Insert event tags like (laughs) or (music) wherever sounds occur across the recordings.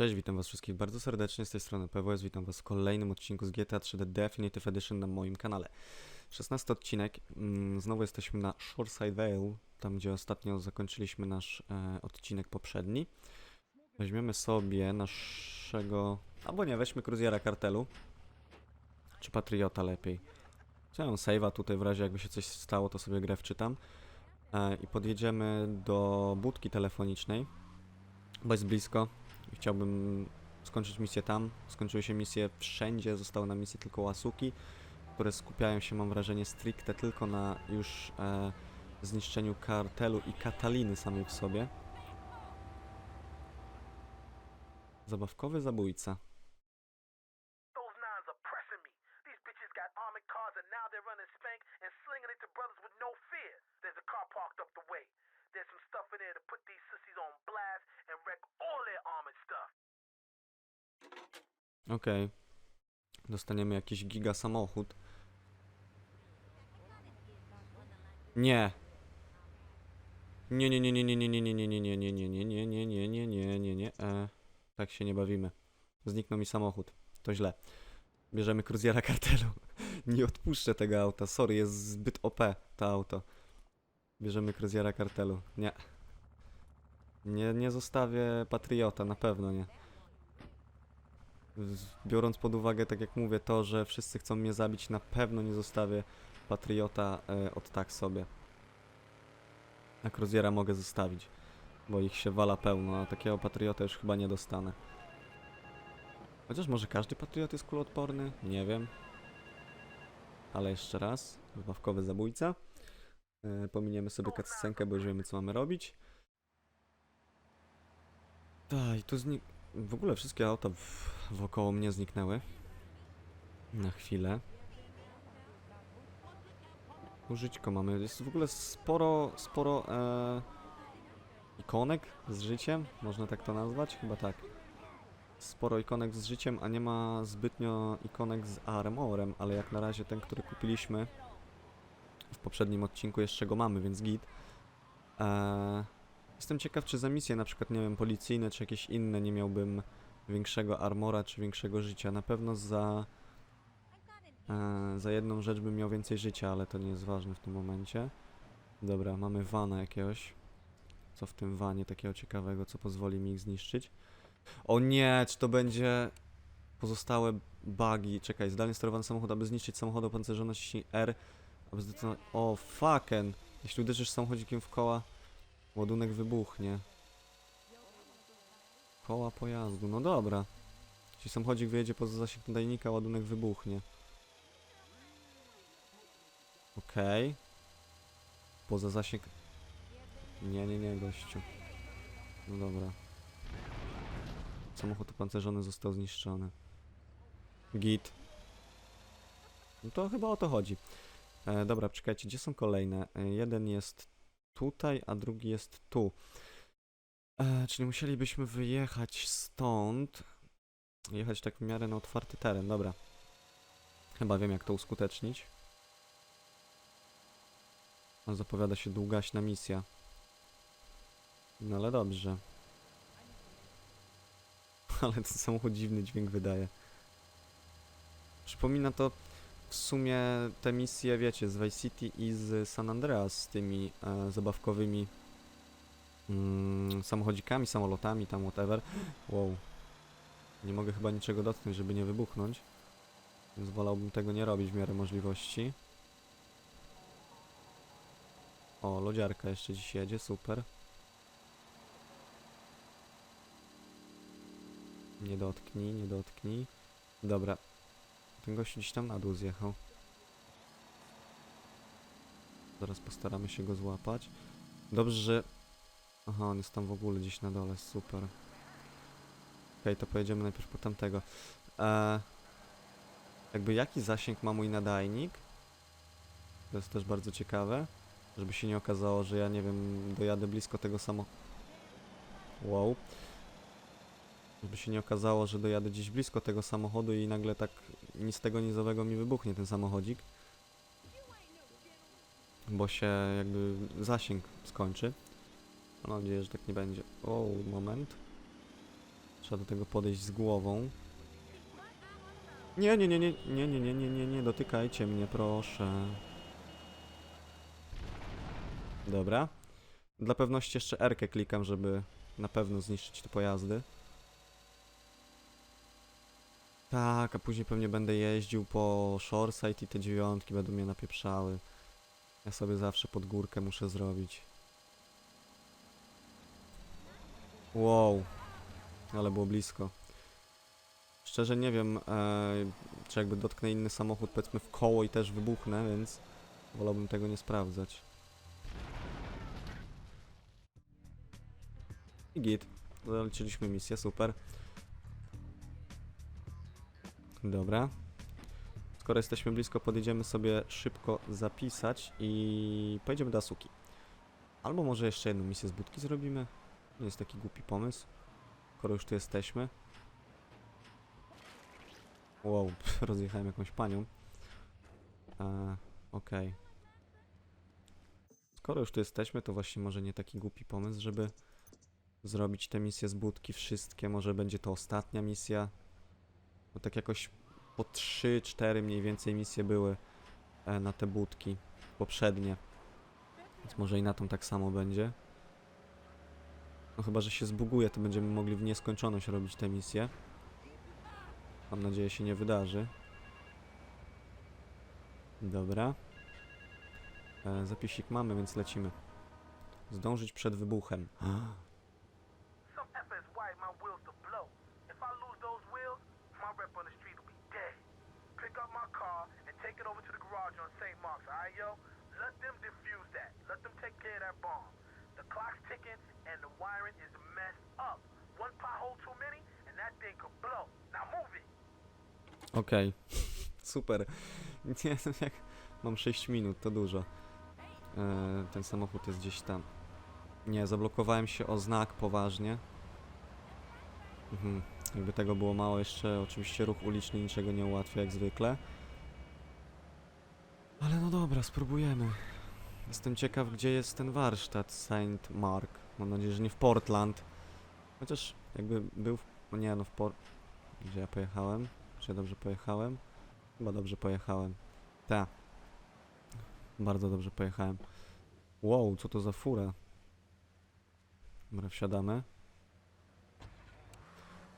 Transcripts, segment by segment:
Cześć, witam was wszystkich bardzo serdecznie z tej strony PWS, witam was w kolejnym odcinku z GTA 3D Definitive Edition na moim kanale. 16 odcinek, mm, znowu jesteśmy na Shoreside Vale, tam gdzie ostatnio zakończyliśmy nasz e, odcinek poprzedni. Weźmiemy sobie naszego, albo nie, weźmy Cruziera Kartelu, czy Patriota lepiej. Chciałem save'a tutaj w razie jakby się coś stało, to sobie grę wczytam. E, I podjedziemy do budki telefonicznej, bo jest blisko, Chciałbym skończyć misję tam. Skończyły się misje wszędzie, zostały na misji tylko łasuki, które skupiają się, mam wrażenie, stricte tylko na już e, zniszczeniu kartelu i Kataliny samej w sobie. Zabawkowy zabójca. No There's some stuff in there to put these sissies on blast and wreck all their Okej. Dostaniemy jakiś giga samochód. Nie. Nie, nie, nie, nie, nie, nie, nie, nie, nie, nie, nie, nie, nie, nie, nie, nie, nie, nie, nie, nie, e, tak się nie bawimy. Zniknął mi samochód. To źle. Bierzemy Cruziera kartelu. Nie odpuszczę tego auta. Sorry, jest zbyt OP to auto. Bierzemy Cruziera kartelu. Nie. Nie, nie zostawię Patriota, na pewno nie. Biorąc pod uwagę, tak jak mówię, to, że wszyscy chcą mnie zabić, na pewno nie zostawię Patriota e, od tak sobie. A Cruziera mogę zostawić, bo ich się wala pełno, a takiego Patriota już chyba nie dostanę. Chociaż może każdy Patriot jest kuloodporny? Nie wiem. Ale jeszcze raz, zabawkowy zabójca. E, pominiemy sobie cutscenkę, bo już wiemy co mamy robić. Tak, tu znik... W ogóle wszystkie auta w... wokoło mnie zniknęły. Na chwilę. Użyćko mamy. Jest w ogóle sporo, sporo e... ikonek z życiem, można tak to nazwać? Chyba tak. Sporo ikonek z życiem, a nie ma zbytnio ikonek z armorem, ale jak na razie ten, który kupiliśmy w poprzednim odcinku jeszcze go mamy, więc git. Eee, Jestem ciekaw, czy za misje, na przykład, nie wiem, policyjne, czy jakieś inne, nie miałbym większego armora, czy większego życia. Na pewno za, e, za jedną rzecz bym miał więcej życia, ale to nie jest ważne w tym momencie. Dobra, mamy vana jakiegoś. Co w tym wanie takiego ciekawego, co pozwoli mi ich zniszczyć? O nie, czy to będzie pozostałe bugi? Czekaj, zdalnie sterowany samochód, aby zniszczyć samochód opancerzony R, aby zdetonować... O, fucken! Jeśli uderzysz samochodzikiem w koła, Ładunek wybuchnie. Koła pojazdu, no dobra. Jeśli samochodzik wyjedzie poza zasięg nadajnika, ładunek wybuchnie. Okej. Poza zasięg... Nie, nie, nie, gościu. No dobra. Samochód opancerzony został zniszczony. Git. No to chyba o to chodzi. E, dobra, czekajcie, gdzie są kolejne? E, jeden jest tutaj, a drugi jest tu. E, czyli musielibyśmy wyjechać stąd. Jechać tak w miarę na otwarty teren, dobra. Chyba wiem jak to uskutecznić. A zapowiada się długaśna misja. No ale dobrze. (laughs) Ale ten samochód dziwny dźwięk wydaje. Przypomina to w sumie te misje, wiecie, z Vice City i z San Andreas z tymi e, zabawkowymi mm, samochodzikami, samolotami, tam whatever. Wow. Nie mogę chyba niczego dotknąć, żeby nie wybuchnąć. Więc wolałbym tego nie robić w miarę możliwości. O, lodziarka jeszcze dziś jedzie, super. Nie dotknij, nie dotknij. Dobra, ten gościu gdzieś tam na dół zjechał. Zaraz postaramy się go złapać. Dobrze, że... Aha, on jest tam w ogóle gdzieś na dole, super. Okej, to pojedziemy najpierw po tamtego. Eee, jakby jaki zasięg ma mój nadajnik? To jest też bardzo ciekawe. Żeby się nie okazało, że ja nie wiem, dojadę blisko tego samo... Wow. Żeby się nie okazało, że dojadę gdzieś blisko tego samochodu i nagle tak ni z tego nizowego mi wybuchnie ten samochodzik. Bo się jakby zasięg skończy. Mam nadzieję, że tak nie będzie. O, moment. Trzeba do tego podejść z głową. Nie, nie, nie, nie, nie, nie, nie, nie, nie, nie, dotykajcie mnie, proszę. Dobra. Dla pewności jeszcze R klikam, żeby na pewno zniszczyć te pojazdy. Tak, a później pewnie będę jeździł po Shoreside i te dziewiątki będą mnie napieprzały. Ja sobie zawsze pod górkę muszę zrobić. Wow. Ale było blisko. Szczerze nie wiem, e, czy jakby dotknę inny samochód, powiedzmy w koło i też wybuchnę, więc wolałbym tego nie sprawdzać. I git. Zaliczyliśmy misję, super. Dobra. Skoro jesteśmy blisko, podjedziemy sobie szybko zapisać i pojedziemy do Asuki. Albo może jeszcze jedną misję z budki zrobimy. Nie jest taki głupi pomysł. Skoro już tu jesteśmy. Wow, (laughs) rozjechałem jakąś panią. E, Okej. Skoro już tu jesteśmy, to właśnie może nie taki głupi pomysł, żeby zrobić te misje z budki wszystkie. Może będzie to ostatnia misja. Bo tak jakoś po 3-4 mniej więcej misje były e, na te budki poprzednie. Więc może i na tą tak samo będzie. No chyba, że się zbuguje, to będziemy mogli w nieskończoność robić te misje. Mam nadzieję się nie wydarzy. Dobra. E, zapisik mamy, więc lecimy. Zdążyć przed wybuchem. (gasps) Some effort is wired my wheels to blow. If I lose those wheels, my rep on the street will be dead. Pick up my car and take it over to the garage on St. Mark's, alright, yo? Let them defuse that. Let them take care of that bomb. The clock's ticking and the wiring is messed up. One pothole too many and that thing could blow. Now move it. Okej. (laughs) Super. Nie, no jak... Mam 6 minut, to dużo. E, ten samochód jest gdzieś tam. Nie, zablokowałem się o znak poważnie. Mhm. Jakby tego było mało jeszcze, oczywiście ruch uliczny niczego nie ułatwia jak zwykle. Ale no dobra, spróbujemy. Jestem ciekaw, gdzie jest ten warsztat Saint Mark. Mam nadzieję, że nie w Portland. Chociaż jakby był w... No nie, no w Port... Gdzie ja pojechałem? Czy ja dobrze pojechałem? Chyba dobrze pojechałem. Tak. Bardzo dobrze pojechałem. Wow, co to za fura? Dobra, wsiadamy.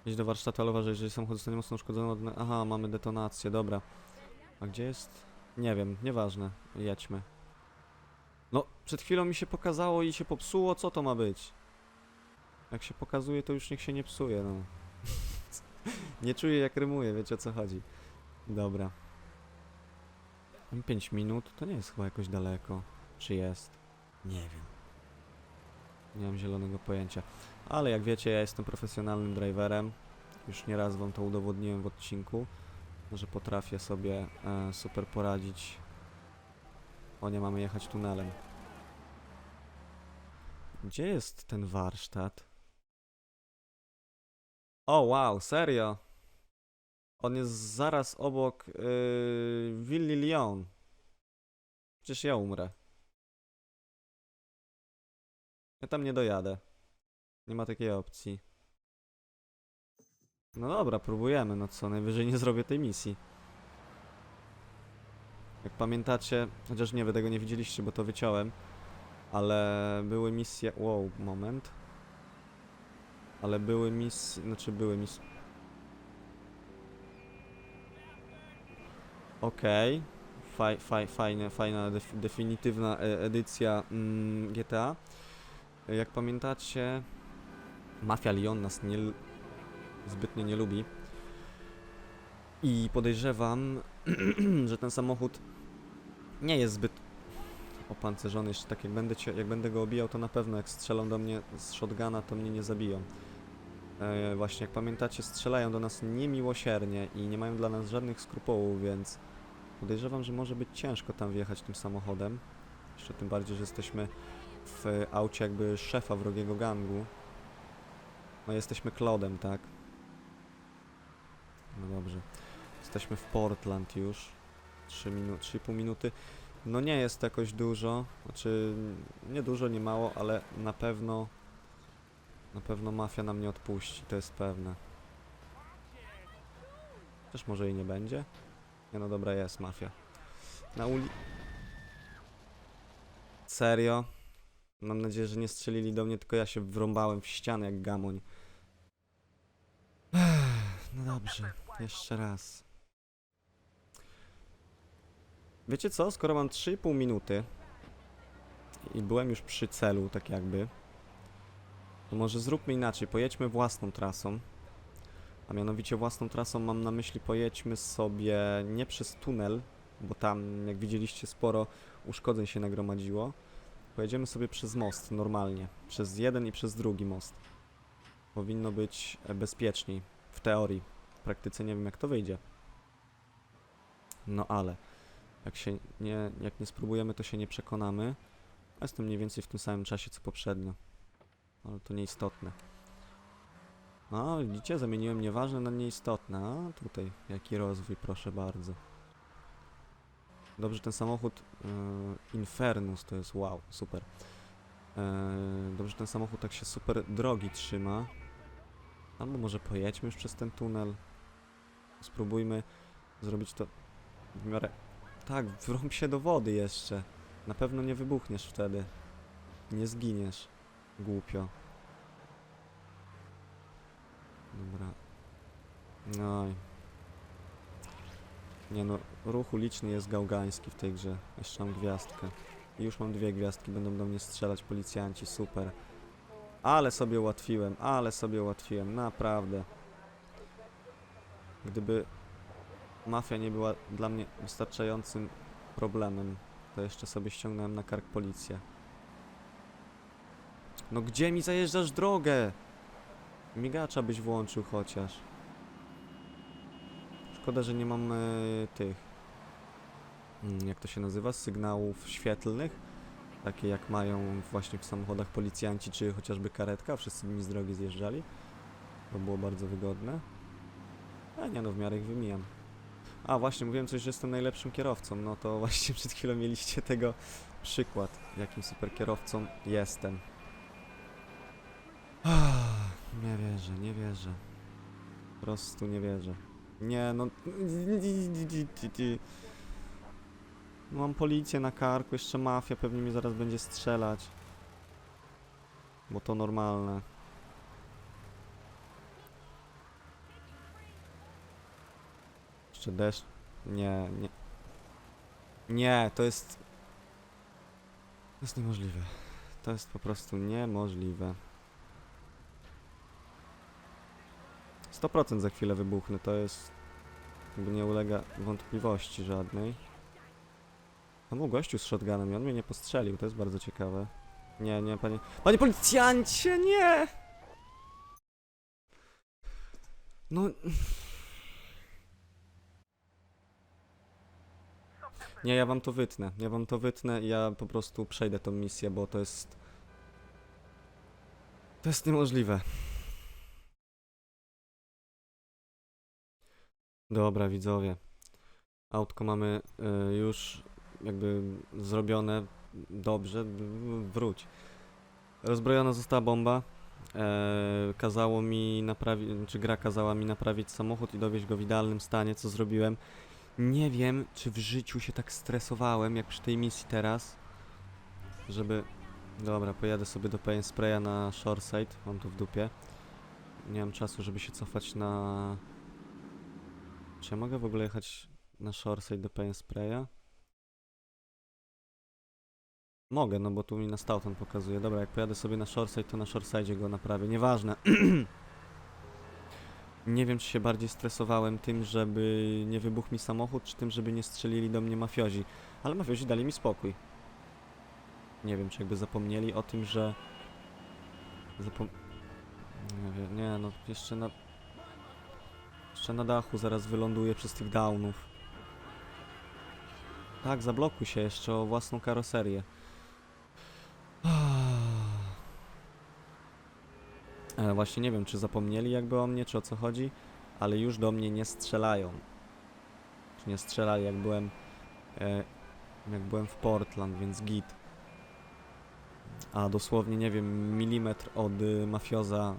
Idź do warsztatu, ale uważaj, jeżeli samochód zostanie mocno uszkodzony od... Aha, mamy detonację, dobra. A gdzie jest? Nie wiem, nieważne. Jedźmy. No, przed chwilą mi się pokazało i się popsuło, co to ma być? Jak się pokazuje, to już niech się nie psuje, no. (laughs) nie czuję jak rymuje, wiecie o co chodzi. Dobra. 5 minut to nie jest chyba jakoś daleko. Czy jest? Nie wiem. Nie mam zielonego pojęcia. Ale jak wiecie, ja jestem profesjonalnym driverem. Już nieraz wam to udowodniłem w odcinku, że potrafię sobie e, super poradzić. O nie, mamy jechać tunelem. Gdzie jest ten warsztat? O, wow, serio? On jest zaraz obok yy, willi Lyon. Przecież ja umrę. Ja tam nie dojadę. Nie ma takiej opcji. No dobra, próbujemy, no co, najwyżej nie zrobię tej misji. Jak pamiętacie, chociaż nie, wy tego nie widzieliście, bo to wyciąłem, ale były misje, wow, moment. Ale były misje, znaczy były misje, Okej. Faj, faj, fajne, fajna, def, definitywna e, edycja mm, GTA. Jak pamiętacie, Mafia Lyon nas nie, zbytnio nie lubi. I podejrzewam, (clears throat) że ten samochód nie jest zbyt opancerzony. Jeszcze tak jak będę, cię, jak będę go obijał, to na pewno jak strzelą do mnie z shotguna, to mnie nie zabiją. E, właśnie, jak pamiętacie, strzelają do nas niemiłosiernie i nie mają dla nas żadnych skrupułów, więc podejrzewam, że może być ciężko tam wjechać tym samochodem. Jeszcze tym bardziej, że jesteśmy w aucie jakby szefa wrogiego gangu. No jesteśmy Claudem, tak? No dobrze. Jesteśmy w Portland już. 3 minu 3,5 minuty. No nie jest to jakoś dużo. Znaczy, nie dużo, nie mało, ale na pewno na pewno mafia nam nie odpuści, to jest pewne. Też może jej nie będzie. Nie no dobra, jest mafia. Na uli... Serio? Mam nadzieję, że nie strzelili do mnie, tylko ja się wrąbałem w ścianę jak gamoń. No dobrze, jeszcze raz. Wiecie co? Skoro mam 3,5 minuty i byłem już przy celu, tak jakby, to może zróbmy inaczej. Pojedźmy własną trasą. A mianowicie własną trasą mam na myśli pojedźmy sobie nie przez tunel, bo tam, jak widzieliście, sporo uszkodzeń się nagromadziło. Pojedziemy sobie przez most, normalnie. Przez jeden i przez drugi most. Powinno być e, bezpieczniej. W teorii. Praktyce nie wiem, jak to wyjdzie. No ale... Jak się nie, jak nie spróbujemy, to się nie przekonamy. Jestem mniej więcej w tym samym czasie, co poprzednio. Ale to nieistotne. A, widzicie, zamieniłem nieważne na nieistotne. A, tutaj, jaki rozwój, proszę bardzo. Dobrze, ten samochód yy, Infernus to jest wow, super. Yy, dobrze, ten samochód tak się super drogi trzyma. Albo może pojedźmy już przez ten tunel. Spróbujmy zrobić to w miarę... Tak, wrąb się do wody jeszcze. Na pewno nie wybuchniesz wtedy. Nie zginiesz. Głupio. Dobra. I... Nie no, ruch uliczny jest gałgański w tej grze. Jeszcze mam gwiazdkę. Już mam dwie gwiazdki, będą do mnie strzelać policjanci, super. Ale sobie ułatwiłem, ale sobie ułatwiłem, naprawdę. Gdyby mafia nie była dla mnie wystarczającym problemem, to jeszcze sobie ściągnąłem na kark policję. No gdzie mi zajeżdżasz drogę? Migacza byś włączył chociaż. Szkoda, że nie mam e, tych. mm, Jak to się nazywa? Sygnałów świetlnych. Takie jak mają właśnie w samochodach policjanci, czy chociażby karetka. Wszyscy mi z drogi zjeżdżali. To było bardzo wygodne. A nie no, w miarę ich wymijam. A właśnie, mówiłem coś, że jestem najlepszym kierowcą. No to właśnie (laughs) przed chwilą mieliście tego przykład, jakim super kierowcą jestem. Nie wierzę, nie wierzę. Po prostu nie wierzę. Nie, no. Mam policję na karku, jeszcze mafia pewnie mi zaraz będzie strzelać. Bo to normalne. Jeszcze deszcz. Nie, nie. Nie, to jest. To jest niemożliwe. To jest po prostu niemożliwe. 100% za chwilę wybuchnę, to jest... Jakby nie ulega wątpliwości żadnej. Tam był gościu z shotgunem i on mnie nie postrzelił, to jest bardzo ciekawe. Nie, nie, panie... Panie policjancie, nie! No... Nie, ja wam to wytnę. Ja wam to wytnę i ja po prostu przejdę tą misję, bo to jest... To jest niemożliwe. Dobra, widzowie. Autko mamy y, już jakby zrobione dobrze. Wróć. Rozbrojona została bomba. E, kazało mi naprawić, czy gra kazała mi naprawić samochód i dowieźć go w idealnym stanie, co zrobiłem. Nie wiem, czy w życiu się tak stresowałem, jak przy tej misji teraz, żeby... Dobra, pojadę sobie do Pain Spraya na Shoreside, mam to w dupie. Nie mam czasu, żeby się cofać na... Czy ja mogę w ogóle jechać na Shoreside do Pain Spraya? Mogę, no bo tu mi na Stoughton pokazuje. Dobra, jak pojadę sobie na Shoreside, to na Shoreside go naprawię. Nieważne. (clears throat) Nie wiem, czy się bardziej stresowałem tym, żeby nie wybuchł mi samochód, czy tym, żeby nie strzelili do mnie mafiozi. Ale mafiozi dali mi spokój. Nie wiem, czy jakby zapomnieli o tym, że... Zapom... Nie wiem, nie no, jeszcze na... Jeszcze na dachu zaraz wyląduję przez tych downów. Tak, zablokuj się jeszcze o własną karoserię. E, właśnie nie wiem, czy zapomnieli jakby o mnie, czy o co chodzi, ale już do mnie nie strzelają. Czy nie strzelali jak byłem e, jak byłem w Portland, więc git. A dosłownie, nie wiem, milimetr od y, mafioza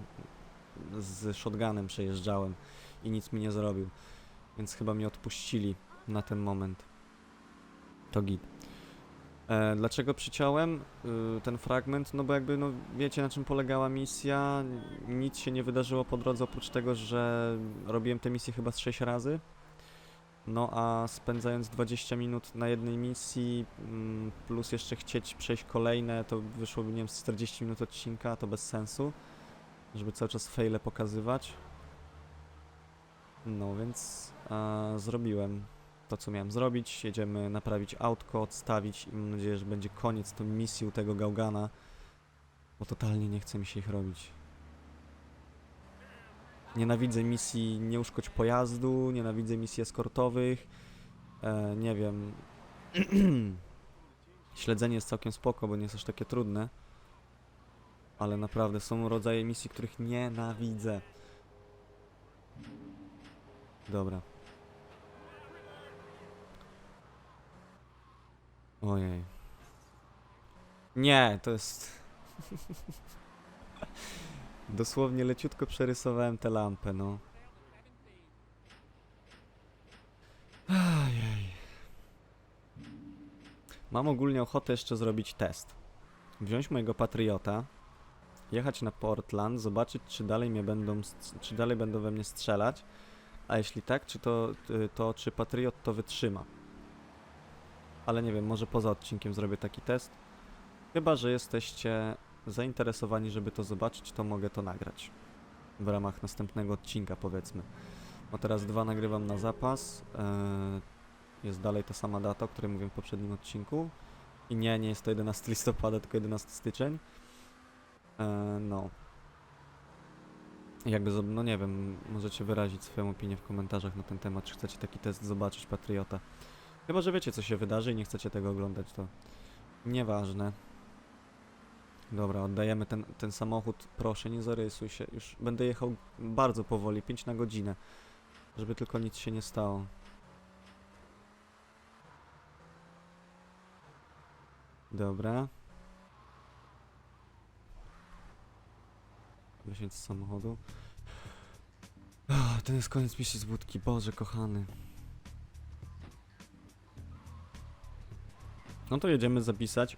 z shotgunem przejeżdżałem i nic mi nie zrobił. Więc chyba mi odpuścili na ten moment. To git. E, dlaczego przyciąłem y, ten fragment? No bo jakby, no wiecie na czym polegała misja. Nic się nie wydarzyło po drodze oprócz tego, że robiłem tę misję chyba z 6 razy. No a spędzając 20 minut na jednej misji, mm, plus jeszcze chcieć przejść kolejne, to wyszłoby, nie wiem, z 40 minut odcinka, to bez sensu, żeby cały czas faile pokazywać. No więc a, zrobiłem to, co miałem zrobić. Jedziemy naprawić autko, odstawić i mam nadzieję, że będzie koniec tą misji u tego Gaugana, bo totalnie nie chce mi się ich robić. Nienawidzę misji nie uszkodź pojazdu, nienawidzę misji eskortowych. E, nie wiem. (clears throat) Śledzenie jest całkiem spoko, bo nie jest aż takie trudne. Ale naprawdę są rodzaje misji, których nienawidzę. Dobra. Ojej. Nie, to jest... (laughs) Dosłownie leciutko przerysowałem tę lampę, no. Ajej. Mam ogólnie ochotę jeszcze zrobić test. Wziąć mojego patriota, jechać na Portland, zobaczyć czy dalej mnie będą, czy dalej będą we mnie strzelać, a jeśli tak, czy to, y, to czy patriot to wytrzyma. Ale nie wiem, może poza odcinkiem zrobię taki test. Chyba, że jesteście zainteresowani, żeby to zobaczyć, to mogę to nagrać. W ramach następnego odcinka, powiedzmy. Bo teraz dwa nagrywam na zapas. e, jest dalej ta sama data, o której mówiłem w poprzednim odcinku. I nie, nie jest to 11 listopada, tylko 11 styczeń. E, no. Jakby, no nie wiem, możecie wyrazić swoją opinię w komentarzach na ten temat, czy chcecie taki test zobaczyć, Patriota. Chyba, że wiecie, co się wydarzy i nie chcecie tego oglądać, to nieważne. Dobra, oddajemy ten, ten samochód. Proszę, nie zarysuj się. Już będę jechał bardzo powoli, 5 na godzinę. Żeby tylko nic się nie stało. Dobra. Wysiąść z samochodu. Ten jest koniec misji z budki. Boże, kochany. No to jedziemy zapisać.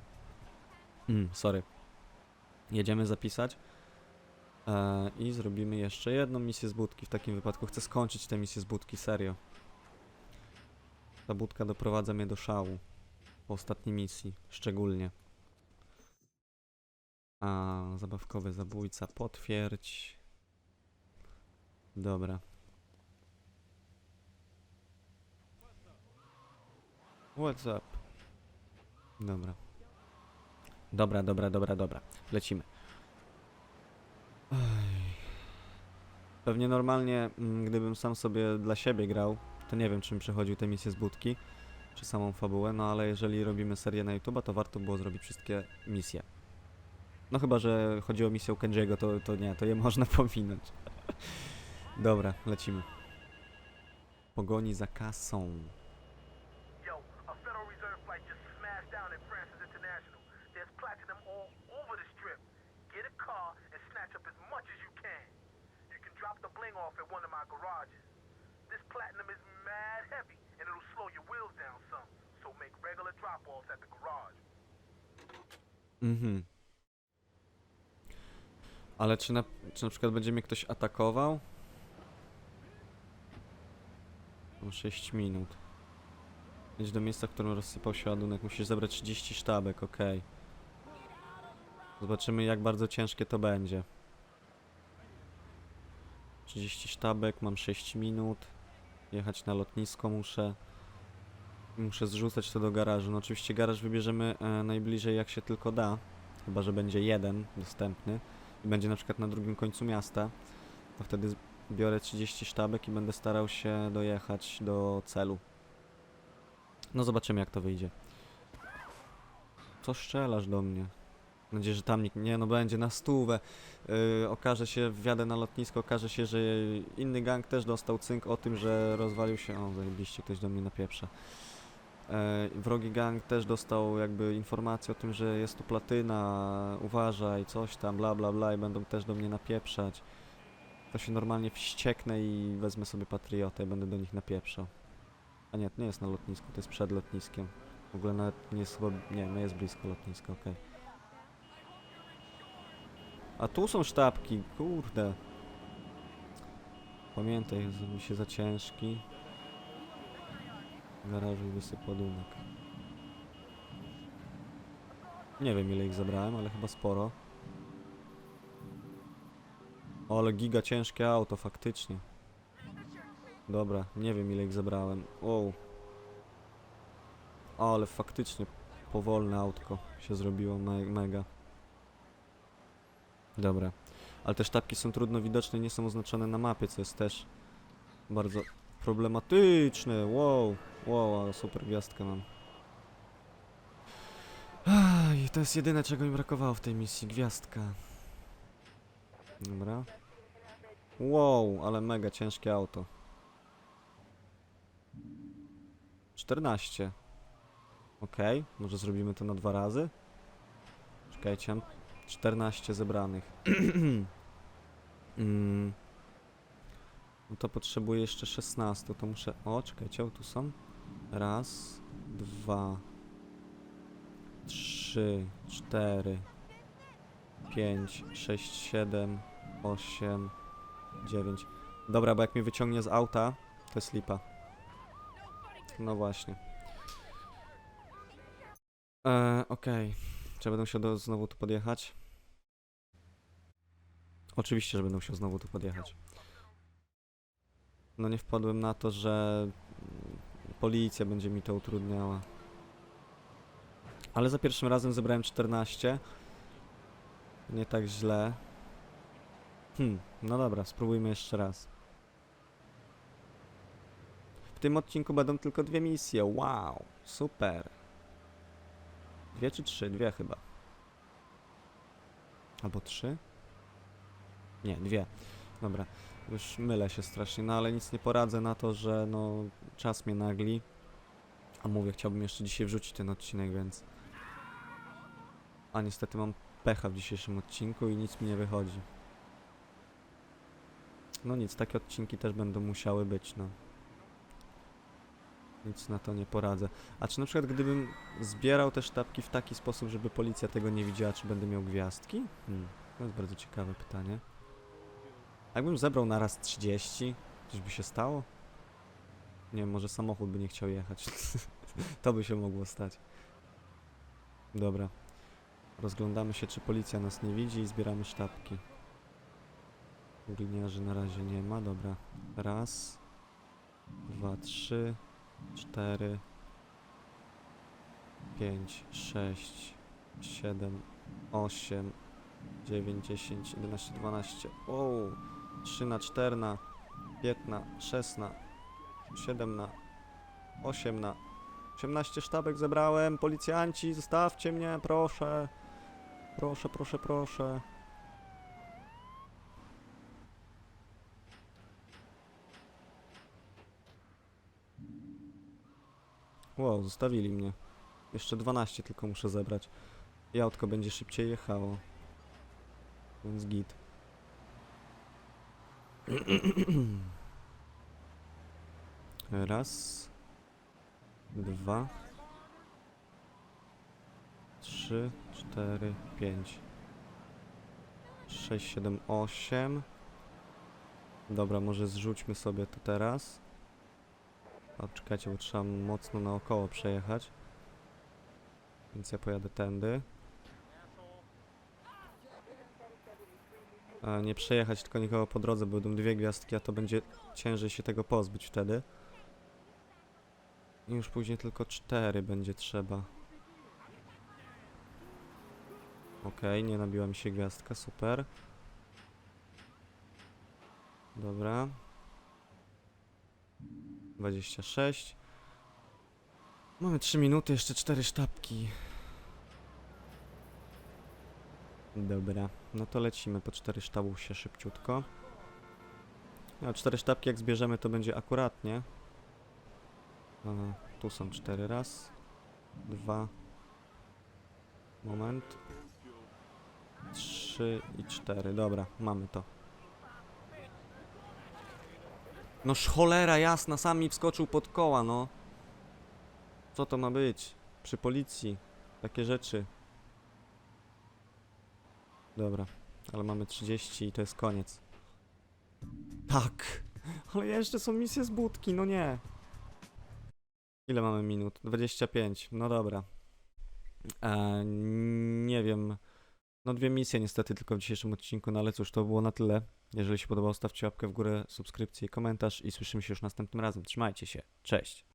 Mm, sorry. Jedziemy zapisać. E, I zrobimy jeszcze jedną misję z budki. W takim wypadku chcę skończyć tę misję z budki, serio. Ta budka doprowadza mnie do szału. Po ostatniej misji, szczególnie. A, zabawkowy zabójca, potwierdź. Dobra. What's up? Dobra. Dobra, dobra, dobra, dobra. Lecimy. Pewnie normalnie, mm, gdybym sam sobie dla siebie grał, to nie wiem, czym przechodził te misje z budki, czy samą fabułę, no ale jeżeli robimy serię na YouTube'a, to warto było zrobić wszystkie misje. No chyba, że chodzi o misję u Kenji'ego, to, to nie, to je (laughs) można pominąć. Dobra, lecimy. Pogoni za kasą. Yo, a Federal Reserve flight just smashed down at Francis International. There's platinum all over the strip. Get a car and snatch up as much as you can. You can drop the bling off at one of my garages. This platinum is mad heavy and it'll slow your wheels down some. So make regular drop-offs at the garage. Mhm. Ale czy na, czy na przykład będzie mnie ktoś atakował? Mam 6 minut. Idź do miejsca, w którym rozsypał się ładunek. Musisz zebrać 30 sztabek, okej. Zobaczymy jak bardzo ciężkie to będzie. 30 sztabek, mam 6 minut. Jechać na lotnisko muszę. Muszę zrzucać to do garażu. No oczywiście garaż wybierzemy e, najbliżej jak się tylko da. Chyba, że będzie jeden dostępny i będzie na przykład na drugim końcu miasta, to wtedy biorę 30 sztabek i będę starał się dojechać do celu. No zobaczymy jak to wyjdzie. Co strzelasz do mnie? Nadzieję, że tam nikt... Nie, no będzie na stówę. Yy, okaże się, wjadę na lotnisko, okaże się, że inny gang też dostał cynk o tym, że rozwalił się... O, zajebiście, ktoś do mnie napieprza. E, wrogi gang też dostał jakby informację o tym, że jest tu platyna, uważaj, coś tam, bla bla bla i będą też do mnie napieprzać. to się normalnie wścieknę i wezmę sobie patriotę i będę do nich napieprzał. A nie, to nie jest na lotnisku, to jest przed lotniskiem. W ogóle nawet nie jest chyba... Nie, no jest blisko lotniska, okej. A tu są sztabki, kurde. Pamiętaj, zrobi się za ciężki. W garażu wysyp ładunek. Nie wiem ile ich zabrałem, ale chyba sporo. O, ale giga ciężkie auto, faktycznie. Dobra, nie wiem ile ich zabrałem. Wow. Ale faktycznie powolne autko się zrobiło, me mega. Dobra. Ale te sztabki są trudno widoczne, nie są oznaczone na mapie, co jest też bardzo problematyczne. Wow, wow, ale super gwiazdkę mam. Aj, to jest jedyne, czego mi brakowało w tej misji, gwiazdka. Dobra. Wow, ale mega ciężkie auto. 14. Okej, może zrobimy to na dwa razy? Czekajcie. 14 zebranych. (clears throat) mm. No to potrzebuję jeszcze 16, to muszę... O, czekajcie, o, tu są. Raz, dwa, trzy, cztery, pięć, sześć, siedem, osiem, dziewięć. Dobra, bo jak mnie wyciągnie z auta, to jest lipa. No właśnie. Eee, okej. Czy będę musiał do, znowu tu podjechać? Oczywiście, że będę musiał znowu tu podjechać. No nie wpadłem na to, że policja będzie mi to utrudniała. Ale za pierwszym razem zebrałem 14. Nie tak źle. Hmm, no dobra, spróbujmy jeszcze raz. W tym odcinku będą tylko dwie misje. Wow, super. Dwie czy trzy? Dwie chyba. Albo trzy? Nie, dwie. Dobra, już mylę się strasznie, no ale nic nie poradzę na to, że no czas mnie nagli. A mówię, chciałbym jeszcze dzisiaj wrzucić ten odcinek, więc... A niestety mam pecha w dzisiejszym odcinku i nic mi nie wychodzi. No nic, takie odcinki też będą musiały być, no. Nic na to nie poradzę. A czy na przykład gdybym zbierał te sztabki w taki sposób, żeby policja tego nie widziała, czy będę miał gwiazdki? Hmm, to jest bardzo ciekawe pytanie. A Jakbym zebrał na raz 30, coś by się stało? Nie wiem, może samochód by nie chciał jechać. (laughs) to by się mogło stać. Dobra. Rozglądamy się, czy policja nas nie widzi i zbieramy sztabki. Gliniarzy na razie nie ma, dobra. Raz, dwa, trzy, cztery, pięć, sześć, siedem, osiem, dziewięć, dziesięć, jedenaście, dwanaście. O, trzy na cztery na, piętna, szesna, siedem na, osiem na, osiemnaście sztabek zebrałem. Policjanci, zostawcie mnie, proszę. Proszę, proszę, proszę. Zostawili mnie. Jeszcze 12 tylko muszę zebrać. I będzie szybciej jechało. Więc git. (clears throat) Raz. Dwa. Trzy, cztery, pięć. Sześć, siedem, osiem. Dobra, może zrzućmy sobie to teraz. A czekajcie, bo trzeba mocno naokoło przejechać. Więc ja pojadę tędy. A nie przejechać tylko nikogo po drodze, bo będą dwie gwiazdki, a to będzie ciężej się tego pozbyć wtedy. I już później tylko cztery będzie trzeba. Okej, nie nabiła mi się gwiazdka, super. Dobra. 26. Mamy 3 minuty, jeszcze 4 sztabki. Dobra, no to lecimy po 4 sztabów się szybciutko. No, 4 sztabki jak zbierzemy to będzie akuratnie. A, tu są 4 raz. Dwa. Moment. 3 i 4. Dobra, mamy to. Noż cholera jasna, sam mi wskoczył pod koła, no. Co to ma być? Przy policji. Takie rzeczy. Dobra, ale mamy 30 i to jest koniec. Tak! (laughs) Ale jeszcze są misje z budki, no nie. Ile mamy minut? 25, no dobra. E, nie wiem. No dwie misje niestety tylko w dzisiejszym odcinku, no ale cóż, to było na tyle. Jeżeli się podobało, stawcie łapkę w górę, subskrypcję komentarz i słyszymy się już następnym razem. Trzymajcie się, cześć!